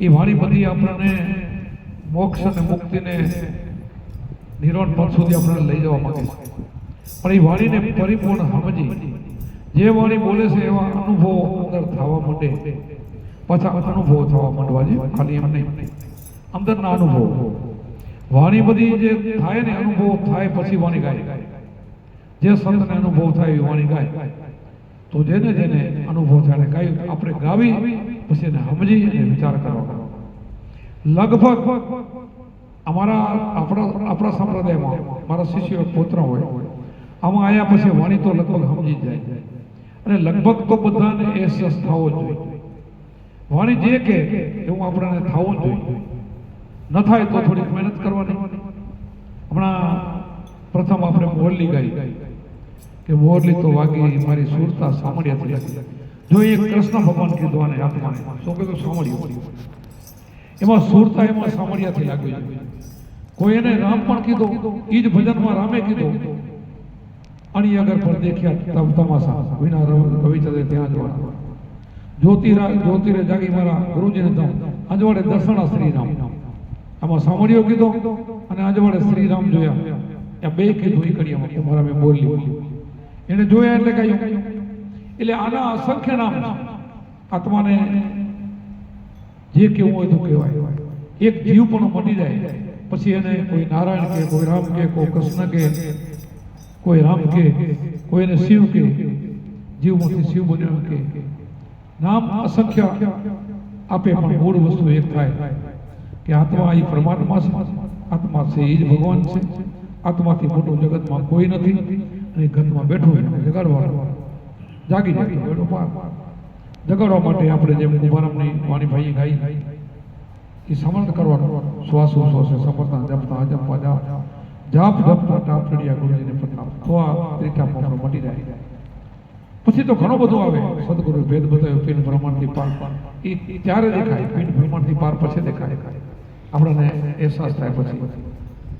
એ વાણી બધી આપણને મોક્ષ અને મુક્તિને નિરોણ પદ સુધી આપણને લઈ જવા માંગે છે. પણ એ વાણીને પરિપૂર્ણ સમજી, જે વાણી બોલે છે એવા અનુભવો અંદર થવા માંડે. પાછા અનુભવો થવા માંડવા છે ખાલી એમ નહીં. અંદરના અનુભવો. વાણી બધી જે થાય ને અનુભવ થાય પછી વાણી ગાય. જે સંતને અનુભવ થાય એ વાણી ગાય. તો જેને જેને અનુભવ થાય ગાય. આપણે ગાવી પછી એને સમજી અને વિચાર કરવા લગભગ અમારા આપણા આપણા સંપ્રદાયમાં, મારા શિષ્યો પુત્ર હોય, આમાં આવ્યા પછી વાણી તો લગભગ સમજી જાય. અને લગભગ તો બધાને એહસાસ થવો જોઈએ. વાણી જે કે, એવું આપણને થવું જોઈએ. ન થાય તો થોડીક મહેનત કરવાની. હમણાં પ્રથમ આપણે મોરલી ગાઈ. કે મોરલી તો વાગી મારી સુરતા સામળિયાથી લાગી જો એ કૃષ્ણ ભગવાન કીધું અને આત્માને શું કીધું? સાંભળ્યું. એમાં સુરતા એમાં સાંભળ્યાથી લાગ્યું કોઈ એને રામ પણ કીધો એ જ ભજનમાં રામે કીધો. અણી અગર પર દેખ્યા તમાસા વિના રવિચંદ્ર ત્યાં જવા જ્યોતિરા, જ્યોતિરે જાગી મારા ગુરુજીને દમ અજવાડે દર્શના શ્રી રામ આમાં સાંભળ્યો કીધો અને અજવાડે શ્રીરામ જોયા. ત્યાં બે કીધું એ કરી મારા મેં બોલી એને જોયા એટલે કહ્યું એટલે આના અસંખ્ય નામ છે. આત્માને જે કેવું હોય તો કહેવાય એક જીવ પણ મટી જાય પછી એને કોઈ નારાયણ કે કોઈ રામ કે કોઈ કૃષ્ણ કે કોઈ રામ કે કોઈને શિવ કે જીવમાંથી શિવ બન્યો કે નામ અસંખ્ય આપે પણ મૂળ વસ્તુ એક થાય કે આત્મા એ પરમાત્મા છે આત્મા છે એ જ ભગવાન છે આત્માથી મોટું જગતમાં કોઈ નથી અને ગતમાં બેઠું એને જગાડવા જાગી જાગી જગાડવા માટે આપણે જેમ કુંભારામની વાણીભાઈએ ગાઈ એ સમર્થ કરવાનું શ્વાસો શ્વાસે સમર્થના જપતા જપવા જા. જાપ, જપતા ટાપ, ચડિયા ગુરુજીને પ્રતાપ તો આ ત્રીજા પોખરો મટી જાય. પછી તો ઘણો બધું આવે. સદગુરુ ભેદ બતાવ્યો, પિંડ બ્રહ્માંડથી પાર. એ ત્યારે દેખાય, પિંડ બ્રહ્માંડથી પાર પછી દેખાય. આપણને અહેસાસ થાય પછી.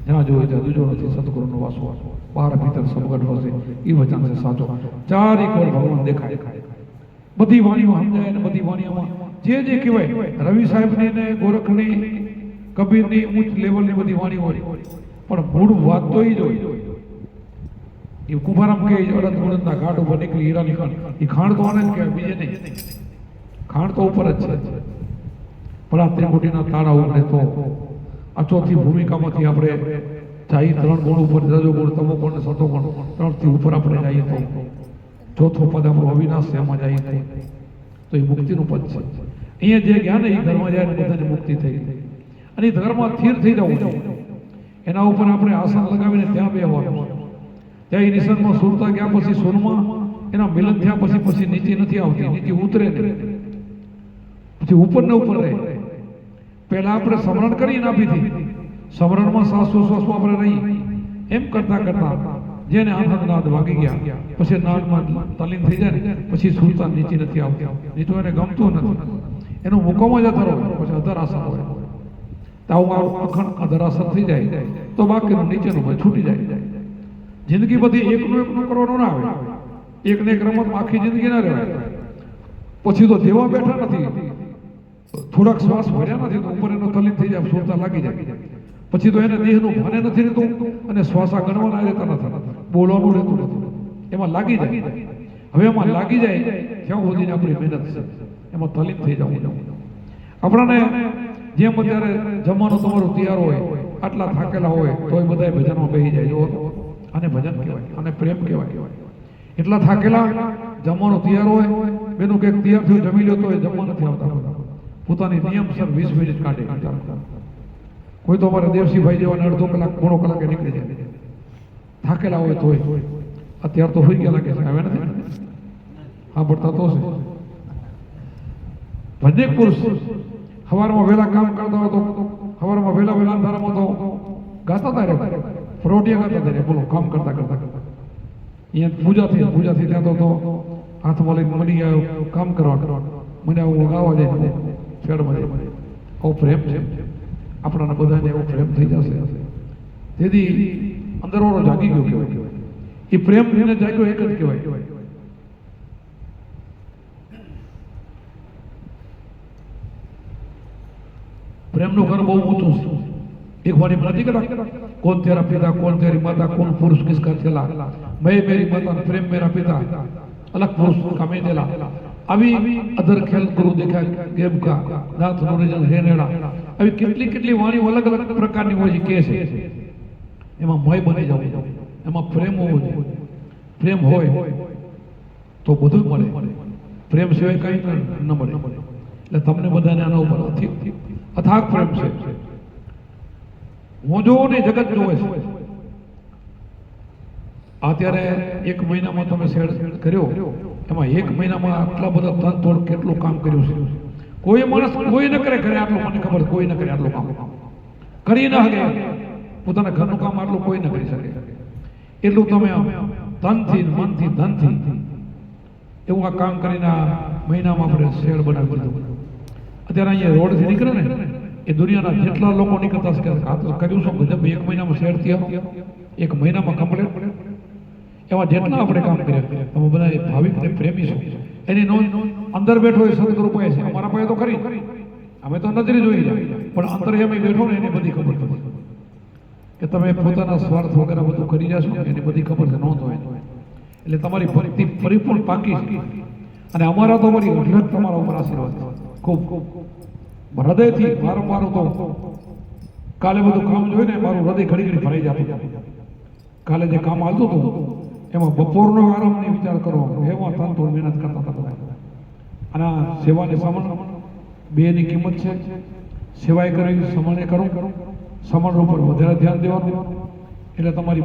જ્યાં જોયું ત્યાં દૂજો નથી, સદગુરુનો વાસો બહાર ભીતર સબગટ વસે એ વચન છે સાચો. ચારેક વાર ભગવાન દેખાય. બધી વાણીઓ સમજાય ને બધી વાણીઓમાં જે જે કહેવાય, રવિ સાહેબની ને ગોરખની, કબીરની ઉચ્ચ લેવલની બધી વાણીઓ હોય. પણ મૂળ વાત તો એ જ હોય. એ કુંભારામ કે અડદ ગુણદના ઘાટ ઉપર નીકળી હીરાની ખાણ. એ ખાણ તો આને જ કહેવાય, બીજે નહીં. ખાણ તો ઉપર જ છે. પણ આ ત્રિકુટીના તાળા ઉપર તો આ ચોથી ભૂમિકામાંથી આપણે જાય ત્રણ ગુણ ઉપર રજો ગુણ, તમો ગુણ સતો ગુણ. ત્રણથી ઉપર આપણે જઈએ તો ચોથો પદ આપણો અવિનાશ એમાં જઈએ તો. તો એ મુક્તિનું પદ છે. અહીંયા જે જ્ઞાન એ ઘરમાં જાય બધાને મુક્તિ થઈ અને એ ધર્મમાં સ્થિર થઈ જવું છે એના ઉપર આપણે આસન લગાવીને ત્યાં બેહવાનું ત્યાં એ નિસર્ગમાં સુરતા ગયા પછી સુરમાં, એના મિલન થયા પછી પછી નીચે નથી આવતી, નીચે ઉતરે પછી ઉપર ને ઉપર રહે. પહેલા આપણે સમરણ કરીને આપી હતી. સમરણમાં શ્વાસોશ્વાસમાં આપણે રહી એમ કરતા કરતા જેને આનંદ નાદ વાગી ગયા, પછી નાદમાં તાલીમ થઈ જાય ને, પછી સુરતા નીચે નથી આવતી. નહીં તો એને ગમતું નથી. એનો મુકામ જ અધર પછી અધરાસર હોય. તો આવું અખંડ અધર થઈ જાય, તો બાકીનું નીચેનું ભાઈ છૂટી જાય. જિંદગી બધી એકનું એકનું કરવાનું ના આવે. એકને એક રમત આખી જિંદગી ના રહેવાય. પછી તો દેવા બેઠા નથી. થોડાક શ્વાસ ભર્યા નથી, તો ઉપર એનો તલીન થઈ જાય, સુરતા લાગી જાય. પછી તો એને દેહનું ભાને નથી રહેતું અને શ્વાસા ગણવાના રહેતા નથી. બોલવાનું રહેતું નથી. એમાં લાગી જાય. હવે એમાં લાગી જાય ત્યાં સુધીની આપણી મહેનત છે. એમાં તલિત થઈ જવું. આપણને જેમ અત્યારે જમવાનું તમારું તૈયાર હોય, આટલા થાકેલા હોય, તોય બધા ભજનમાં બેસી જાય. જો અને ભજન કહેવાય અને પ્રેમ કહેવાય. એટલા થાકેલા જમવાનું તૈયાર હોય, બેનું કંઈક તૈયાર થયું, જમી લો તો એ જમવા નથી આવતા. પોતાની નિયમસર વીસ મિનિટ કાઢે. કોઈ તો અમારે દેવસિંહભાઈ જેવાને અડધો કલાક, પોણો કલાકે નીકળી જાય. થાકેલા હોય તોય અત્યારે તો હોઈ ગયા લાગે છે નથી? હા પડતા તો છે ભજે પુરુષ સવારમાં વહેલા કામ કરતા હોય તો સવારમાં વહેલા વહેલા અંધારામાં તો ગાતા હતા રે. ફરોટિયા ગાતા હતા બોલો, કામ કરતા કરતા. કરતા અહીંયા પૂજા થઈ પૂજા થઈ ત્યાં તો તો હાથમાં લઈને મળી આવ્યો, કામ કરવા. મને આવું ગાવા જાય છેડમાં જાય આવો પ્રેમ છે. આપણાને બધાને એવો પ્રેમ થઈ જશે. તેથી અંદરવાળો જાગી ગયો કહેવાય. એ પ્રેમ એને જાગ્યો એક જ કહેવાય. પ્રેમનું ઘર બહુ ઊંચું છે. એક વાણી નથી કરતા કોણ તેરા પિતા, કોણ તેરી માતા, કોણ પુરુષ કિસકા થેલા મેં મેરી માતા પ્રેમ મેરા પિતા. અલગ પુરુષ કા થેલા આવી અધર ખેલ ગુરુ દેખા ગેમ કા નાથ નોરેજન હેનેડા આવી કેટલી કેટલી વાણીઓ અલગ અલગ પ્રકારની હોય છે કે છે એમાં મય બની જવું એમાં પ્રેમ હોવો જોઈએ પ્રેમ હોય તો બધું મળે પ્રેમ સિવાય કઈ ન મળે એટલે તમને બધાને આના ઉપર અથાગ પ્રેમ છે. હું જોઉં ને જગત જોવે છે. અત્યારે એક મહિનામાં તમે શેડ કર્યો, એમાં એક મહિનામાં આટલા બધા ધન તોડ કેટલું કામ કર્યું છે? કોઈ માણસ કોઈ ન કરે ઘરે આટલું, મને ખબર કોઈ ન કરે આટલું કામ. કરી ન શકે. પોતાના ઘરનું કામ આટલું કોઈ ન કરી શકે. એટલું તમે ધનથી, મનથી, ધનથી એવું આ કામ કરીને આ મહિનામાં આપણે શેડ બનાવી દીધું. અત્યારે અહીંયા રોડથી નીકળે ને, એ દુનિયાના જેટલા લોકો નીકળતા કર્યું શું? ગજબ, એક મહિનામાં શેડ થયા. એક મહિનામાં કમ્પ્લીટ. એવા જેટલા આપણે કામ કર્યા તમે બધા ભાવિક ને પ્રેમી છો. એની નોંધ અંદર બેઠો એ સદગુરુ પાસે છે. અમારા પાસે તો ખરી. અમે તો નજરે જોઈ પણ અંદર એમ બેઠો ને એની બધી ખબર પડે. કે તમે પોતાના સ્વાર્થ વગેરે બધું કરી જશો એની બધી ખબર છે, નોંધ હોય. એટલે તમારી ભક્તિ પરિપૂર્ણ પાકી અને અમારા તો અમારી અઢળક તમારા ઉપર આશીર્વાદ. ખૂબ ખૂબ. હૃદયથી મારું મારું તો કાલે બધું કામ જોઈને મારું હૃદય ઘડી ઘડી ભરાઈ જતું કાલે જે કામ આવતું હતું એમાં બપોરનો આરામની વિચાર કરો એમાં ત્રણ ત્રણ મહેનત કરતા હતા આના સેવાને સમણ બેની કિંમત છે. સેવાય કરવી સમણે કરો. સમણ ઉપર વધારે ધ્યાન દેવાનું. એટલે તમારી